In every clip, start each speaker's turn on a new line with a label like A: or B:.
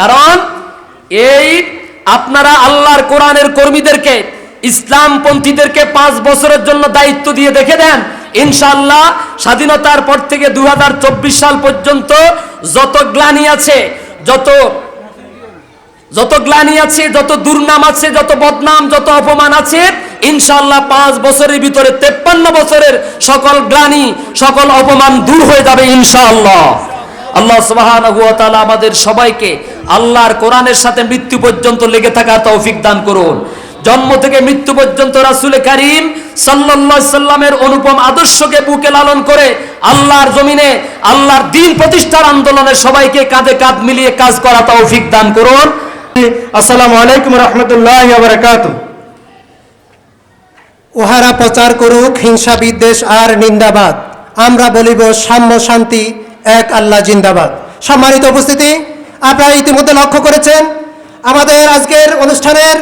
A: কারণ এই আপনারা আল্লাহর কোরআনের কর্মীদেরকে, ইসলামপন্থীদেরকে পাঁচ বছরের জন্য দায়িত্ব দিয়ে দেখে দেন, ইনশাআল্লাহ স্বাধীনতার পর থেকে দু হাজার চব্বিশ সাল পর্যন্ত যত গ্লানি আছে, যত যত গ্লানি আছে, যত দুর্নাম আছে, যত বদনাম, যত অপমান আছে, ইনশাআল্লাহ পাঁচ বছরের ভিতরে তেপ্পান্ন বছরের সকল গ্লানি, সকল অপমান দূর হয়ে যাবে ইনশাআল্লাহ। আল্লাহ সুবহানাহু আমাদের সবাইকে আল্লাহর কোরআনের সাথে মৃত্যু পর্যন্ত লেগে থাকার তৌফিক দান করুন। জন্ম থেকে মৃত্যু পর্যন্ত রাসূল করিম সাল্লামের অনুপম আদর্শকে বুকে লালন করে আল্লাহর জমিনে, আল্লাহর দিন প্রতিষ্ঠার আন্দোলনে সবাইকে কাঁধে কাঁধ মিলিয়ে কাজ করা তৌফিক দান করুন।
B: আসসালামু আলাইকুম রহমতুল্লাহ উহারা প্রচার করুক হিংসা বিদ্বেষ আর নিন্দাবাদ। আমরা বলিব সাম্য শান্তি এক আল্লাহ জিন্দাবাদ। সম্মানিত উপস্থিতি, আপনারা ইতিমধ্যে লক্ষ্য করেছেন, আমাদের আজকের অনুষ্ঠানের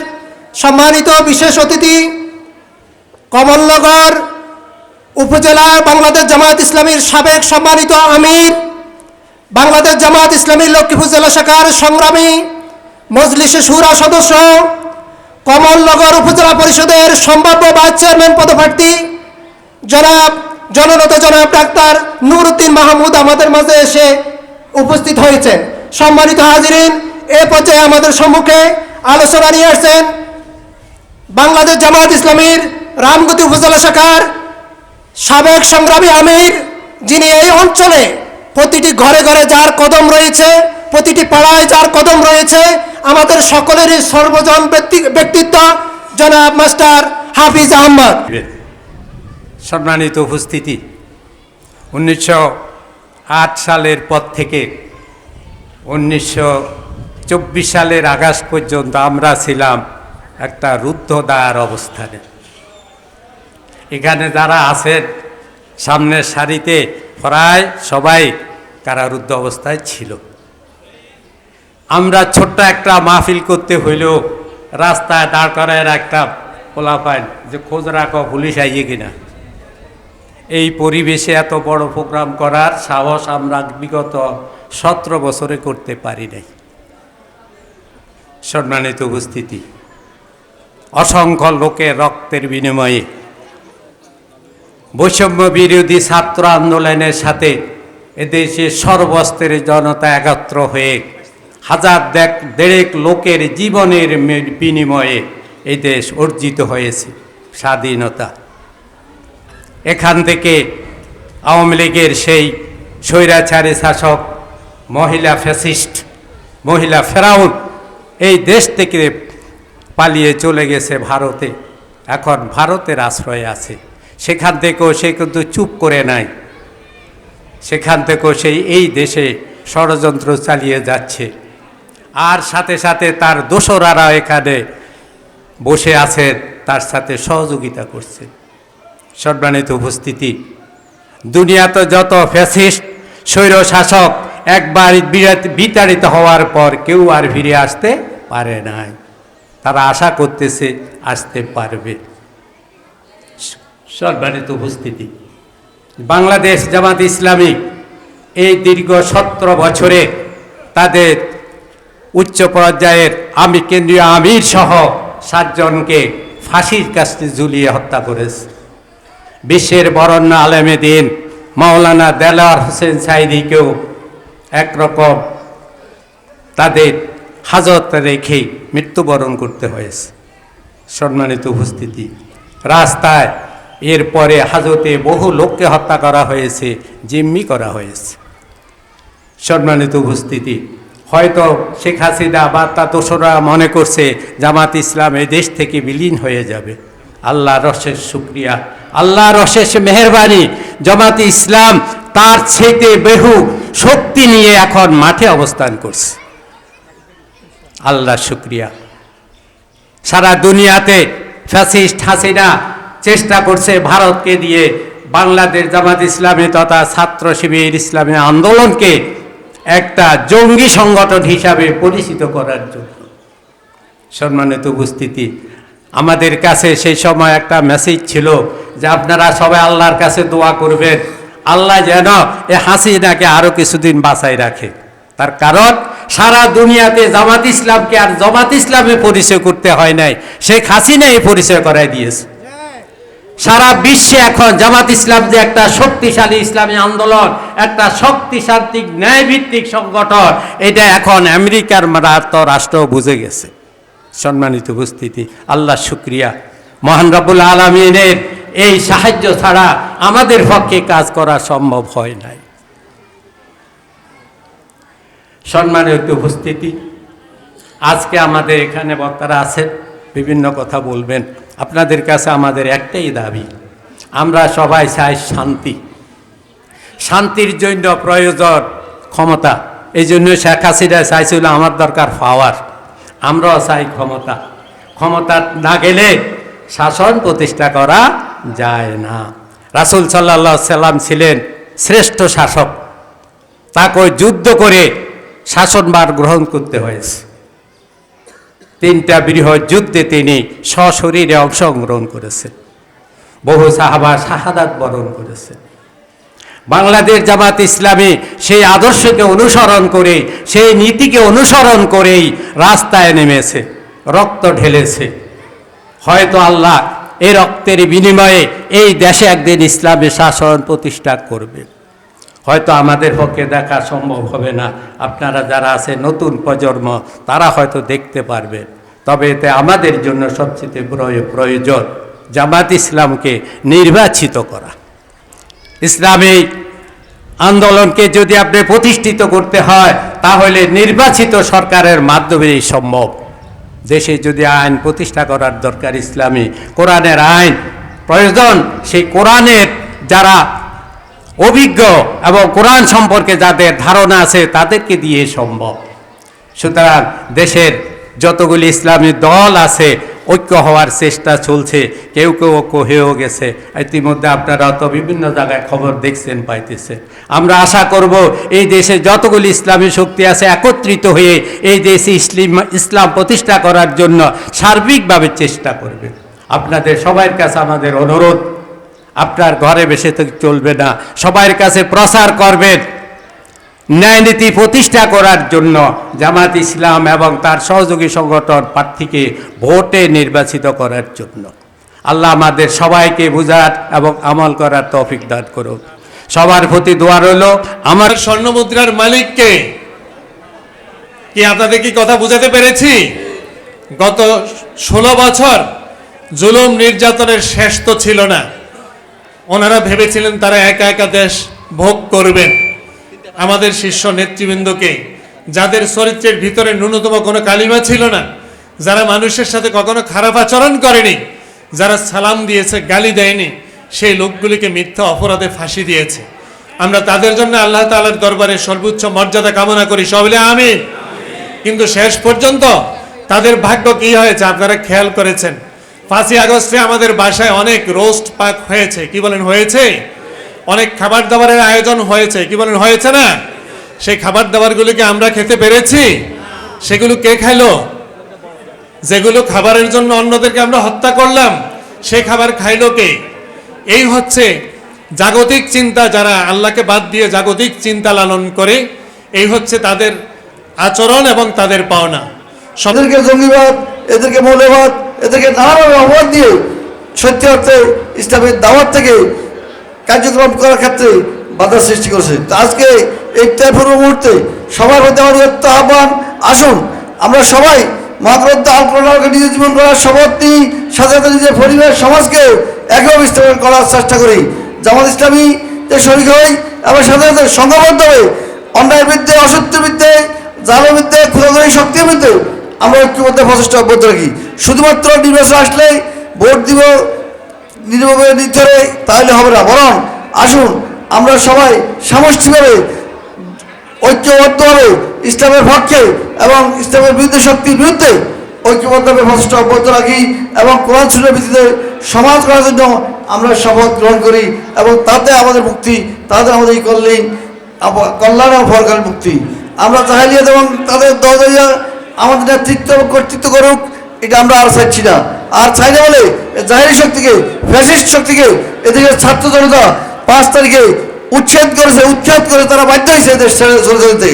B: সম্মানিত বিশেষ অতিথি কমলনগর উপজেলা বাংলাদেশ জামায়াত ইসলামীর সাবেক সম্মানিত আমির, বাংলাদেশ জামাত ইসলামী লক্ষ্মীপুর জেলা শাখার সংগ্রামী মজলিসে সুরা সদস্য, কমলনগর উপজেলা পরিষদের সম্ভাব্য ভাইস চেয়ারম্যান পদপ্রার্থী জনাব জননেতা জনাব ডাক্তার নুরউদ্দিন মাহমুদ আমাদের মাঝে এসে উপস্থিত হয়েছেন। সম্মানিত হাজিরিন, এ পর্যায়ে আমাদের সম্মুখে আলোচনা নিয়ে আসছেন বাংলাদেশ জামাত ইসলামীর রামগতি উপজেলা শাখার সাবেক সংগ্রামী আমির, যিনি এই অঞ্চলে প্রতিটি ঘরে ঘরে যার কদম রয়েছে, প্রতিটি পাড়ায় যার কদম রয়েছে, আমাদের সকলেরই সর্বজন ব্যক্তি- ব্যক্তিত্ব জনাব মাস্টার হাফিজ আহমদ।
C: সম্মানিত উপস্থিতি। উনিশশো আট সালের পর থেকে উনিশশো চব্বিশ সালের আগস্ট পর্যন্ত আমরা ছিলাম একটা রুদ্ধদ্বার অবস্থানে। এখানে যারা আছেন, সামনের সারিতে প্রায় সবাই কারারুদ্ধ অবস্থায় ছিল। আমরা ছোট্ট একটা মাহফিল করতে হইলেও রাস্তায় দাঁড় করার একটা পোলাপাইন যে খোঁজ রাখো, পুলিশ আইয়ে কিনা। এই পরিবেশে এত বড় প্রোগ্রাম করার সাহস আমরা বিগত সতেরো বছরে করতে পারি নাই। সম্মানিত উপস্থিতি, অসংখ্য লোকের রক্তের বিনিময়ে বৈষম্য বিরোধী ছাত্র আন্দোলনের সাথে এদেশে সর্বস্তরের জনতা একত্র হয়ে হাজার দেখ দেড়েক লোকের জীবনের বিনিময়ে এই দেশ অর্জিত হয়েছে স্বাধীনতা। এখান থেকে আওয়ামী লীগের সেই স্বৈরাচারী শাসক, মহিলা ফ্যাসিস্ট, মহিলা ফেরাউন এই দেশ থেকে পালিয়ে চলে গেছে ভারতে। এখন ভারতের আশ্রয় আছে। সেখান থেকেও সে কিন্তু চুপ করে নাই। সেখান থেকেও সেই এই দেশে ষড়যন্ত্র চালিয়ে যাচ্ছে। আর সাথে সাথে তার দোসরারা এখানে বসে আছে, তার সাথে সহযোগিতা করছে। সম্মানিত উপস্থিতি। দুনিয়াতে যত ফ্যাসিস্ট স্বৈর শাসক একবার বিতাড়িত হওয়ার পর কেউ আর ফিরে আসতে পারে নাই। তারা আশা করতেছে আসতে পারবে। সম্মানিত উপস্থিতি। বাংলাদেশ জামাত ইসলামী এই দীর্ঘ সতেরো বছরে তাদের উচ্চ পর্যায়ের আমি, কেন্দ্রীয় আমির সহ সাতজনকে ফাঁসির কাছে ঝুলিয়ে হত্যা করেছে। বিশ্বের বরণ্য আলেমে দিন। মাওলানা দেলার হোসেন সাইদিকেও একরকম তাদের হাজত রেখে মৃত্যুবরণ করতে হয়েছে। সম্মানিত উপস্থিতি, রাস্তায় এরপরে হাজতে বহু লোককে হত্যা করা হয়েছে, জিম্মি করা হয়েছে। সম্মানিত উপস্থিতি, হয়তো শেখ হাসিনা বা তা মনে করছে জামাত ইসলাম এই দেশ থেকে বিলীন হয়ে যাবে। আল্লাহ রশেষ শুক্রিয়া আল্লাহ রশেষ মেহরবানি, জামাত ইসলাম তার ছেতে বেহু শক্তি নিয়ে এখন মাঠে অবস্থান করছে। আল্লাহ শুক্রিয়া। সারা দুনিয়াতে ফ্যাসিস্ট, হাসিনা চেষ্টা করছে ভারতকে দিয়ে বাংলাদেশ, জামাত ইসলামী তথা ছাত্র শিবির ইসলামী আন্দোলনকে একটা জঙ্গি সংগঠন হিসাবে পরিচিত করার জন্য সম্মানিত উপস্থিতি। আমাদের কাছে সেই সময় একটা মেসেজ ছিল যে আপনারা সবাই আল্লাহর কাছে দোয়া করবেন। আল্লাহ যেন এ হাসিনাকে আরও কিছুদিন বাঁচাই রাখে। তার কারণ, সারা দুনিয়াতে জামাত ইসলামকে আর জামাত ইসলামে পরিচয় করতে হয় নাই। শেখ হাসিনা এই পরিচয় করাই দিয়েছে। সারা বিশ্বে এখন জামাত ইসলাম যে একটা শক্তিশালী ইসলামী আন্দোলন, একটা শক্তিশালী ন্যায়ভিত্তিক সংগঠন, এটা এখন আমেরিকার রাষ্ট্র বুঝে গেছে। সম্মানিত উপস্থিতি। আল্লাহ শুক্রিয়া। মহান রব্বুল আলমিনের এই সাহায্য ছাড়া আমাদের পক্ষে কাজ করা সম্ভব হয় নাই। সম্মানিত উপস্থিতি, আজকে আমাদের এখানে বক্তারা আছেন, বিভিন্ন কথা বলবেন। আপনাদের কাছে আমাদের একটাই দাবি, আমরা সবাই চাই শান্তি। শান্তির জন্য প্রয়োজন ক্ষমতা এই জন্য শেখ হাসিনা চাইছিল আমার দরকার পাওয়ার আমরাও চাই ক্ষমতা। ক্ষমতা না গেলে শাসন প্রতিষ্ঠা করা যায় না। রাসুল সাল্লাহ সাল্লাম ছিলেন শ্রেষ্ঠ শাসক। তাকে যুদ্ধ করে শাসনভার গ্রহণ করতে হয়েছে। তিনটা বৃহৎ যুদ্ধে তিনি সশরীরে অংশগ্রহণ করেছেন। বহু সাহাবা শাহাদাত বরণ করেছেন। বাংলাদেশ জামাত ইসলামী সেই আদর্শকে অনুসরণ করে, সেই নীতিকে অনুসরণ করেই রাস্তায় নেমেছে, রক্ত ঢেলেছে। হয়তো আল্লাহ এই রক্তের বিনিময়ে এই দেশে একদিন ইসলামের শাসন প্রতিষ্ঠা করবে। হয়তো আমাদের পক্ষে দেখা সম্ভব হবে না। আপনারা যারা আছে নতুন প্রজন্ম, তারা হয়তো দেখতে পারবেন তবে এতে আমাদের জন্য সবচেয়ে প্রয়োজন জামাত ইসলামকে নির্বাচিত করা। ইসলামী আন্দোলনকে যদি আপনি প্রতিষ্ঠিত করতে হয়, তাহলে নির্বাচিত সরকারের মাধ্যমেই সম্ভব। দেশে যদি আইন প্রতিষ্ঠা করার দরকার ইসলামী, কোরআনের আইন প্রয়োজন, সেই কোরআনের যারা অভিজ্ঞ এবং কোরআন সম্পর্কে যাদের ধারণা আছে, তাদেরকে দিয়ে সম্ভব। সুতরাং দেশের যতগুলি ইসলামী দল আছে ঐক্য হওয়ার চেষ্টা চলছে। কেউ কেউ ঐক্য হয়েও গেছে। ইতিমধ্যে আপনারা তো বিভিন্ন জায়গায় খবর দেখছেন পাইতেছে আমরা আশা করব এই দেশে যতগুলি ইসলামী শক্তি আছে একত্রিত হয়ে এই দেশে ইসলিম, ইসলাম প্রতিষ্ঠা করার জন্য সার্বিকভাবে চেষ্টা করবে। আপনাদের সবার কাছে আমাদের অনুরোধ, আপনার ঘরে বেশি চলবে না। সবার কাছে প্রচার করবেন। ন্যায়নীতি প্রতিষ্ঠা করার জন্য জামাত ইসলাম এবং তার সহযোগী সংগঠন প্রার্থীকে ভোটে নির্বাচিত করার জন্য। আল্লাহ আমাদের সবাইকে বুঝার এবং আমল করার তৌফিক দান করুন। সবার প্রতি দোয়া রইল আমার
D: আমার স্বর্ণ মুদ্রার মালিককে। কি আপনাদের কি কথা বুঝাতে পেরেছি? গত ষোলো বছর জুলুম নির্যাতনের শেষ তো ছিল না। ওনারা ভেবেছিলেন তারা একা একা দেশ ভোগ করবেন। আমাদের শীর্ষ নেতৃবৃন্দকে, যাদের চরিত্রের ভিতরে ন্যূনতম কোনো কালিমা ছিল না, যারা মানুষের সাথে কখনো খারাপ আচরণ করেনি, যারা সালাম দিয়েছে, গালি দেয়নি, সেই লোকগুলিকে মিথ্যা অপরাধে ফাঁসি দিয়েছে। আমরা তাদের জন্য আল্লাহ তাআলার দরবারে সর্বোচ্চ মর্যাদা কামনা করি সবলে আমি কিন্তু শেষ পর্যন্ত তাদের ভাগ্য কি হয়েছে আপনারা খেয়াল করেছেন। পাঁচই আগস্টে আমাদের বাসায় অনেক রোস্ট পাক হয়েছে, কি বলেন হয়েছে? অনেক খাবার দাবারের আয়োজন হয়েছে। কি বলেন, হয়েছে না? সেই খাবার দাবারগুলিকে আমরা খেতে পেরেছি। সেগুলো কে খাইলো? যেগুলো খাবারের জন্য অন্যদেরকে আমরা হত্যা করলাম, সে খাবার খাইলো কে? এই হচ্ছে জাগতিক চিন্তা যারা আল্লাহকে বাদ দিয়ে জাগতিক চিন্তা লালন করে, এই হচ্ছে তাদের আচরণ এবং তাদের পাওনা। সব
E: এদেরকে জঙ্গিবাদ, এদেরকে মৌলবাদ, এদেরকে অপবাদ দিয়ে সত্যি অর্থে ইসলামের দাওয়াত থেকে কার্যক্রম করার ক্ষেত্রে বাধা সৃষ্টি করেছে। তো আজকে এই পূর্ব মুহূর্তে সবার মধ্যে আমার উত্ত আহ্বান, আসুন, আমরা সবাই মহাগ্রন্থ আলপনাকে নিজের জীবন করার শপথ নিই সাথে সাথে নিজের পরিবার, সমাজকে একভাবে স্থাপন করার চেষ্টা করি। জামাত ইসলামী তে শরিক হই এবং সাথে সাথে সংঘবদ্ধ হয়ে অন্যায়ের বিরুদ্ধে, অসত্যের বিরুদ্ধে জালের বিরুদ্ধে ক্ষুদাধরী শক্তির বিরুদ্ধে আমরা ঐক্যবদ্ধ প্রচেষ্টা অব্যাহত রাখি। শুধুমাত্র নির্বাচন আসলেই ভোট দিব নির্ভরে নির্ধারে, তাহলে হবে না। বরং আসুন, আমরা সবাই সামষ্টিকভাবে ঐক্যবদ্ধভাবে ইসলামের পক্ষে এবং ইসলামের বিরুদ্ধে শক্তির বিরুদ্ধে ঐক্যবদ্ধভাবে প্রচেষ্টা অব্যাহত রাখি এবং কোরআন সুরের ভিত্তিতে সমাজ করার জন্য আমরা শপথ গ্রহণ করি এবং তাতে আমাদের মুক্তি, তাতে আমাদের এই কল্যাণ কল্যাণ এবং ফরকাল মুক্তি। আমরা জাহেলিয়াত এবং তাদের দরজা আমাদের নেতৃত্ব এবং কর্তৃত্ব করুক এটা আমরা আর চাইছি না। আর চাই না বলে জাহেরি শক্তিকে, ফ্যাসিস্ট শক্তিকে এদিকে ছাত্র জনতা পাঁচ তারিখে উচ্ছেদ করেছে উচ্ছেদ করে তারা বাধ্য হয়েছে দেশ ছেড়ে চলে যেতে।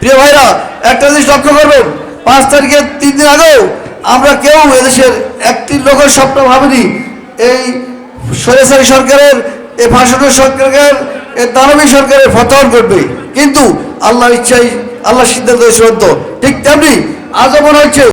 E: প্রিয় ভাইরা, একটা জিনিস লক্ষ্য করবেন, পাঁচ তারিখের তিন দিন আগেও আমরা কেউ এদেশের একটি লোকের স্বপ্ন ভাবিনি। এই স্বৈরাচারী সরকারের, এই ভাষণের সরকারের এ দানবী সরকারের ফতন করবে। কিন্তু আল্লাহর ইচ্ছাই আল্লাহ সিদ্ধান্ত ঠিক তেমনি আজও মনে হচ্ছে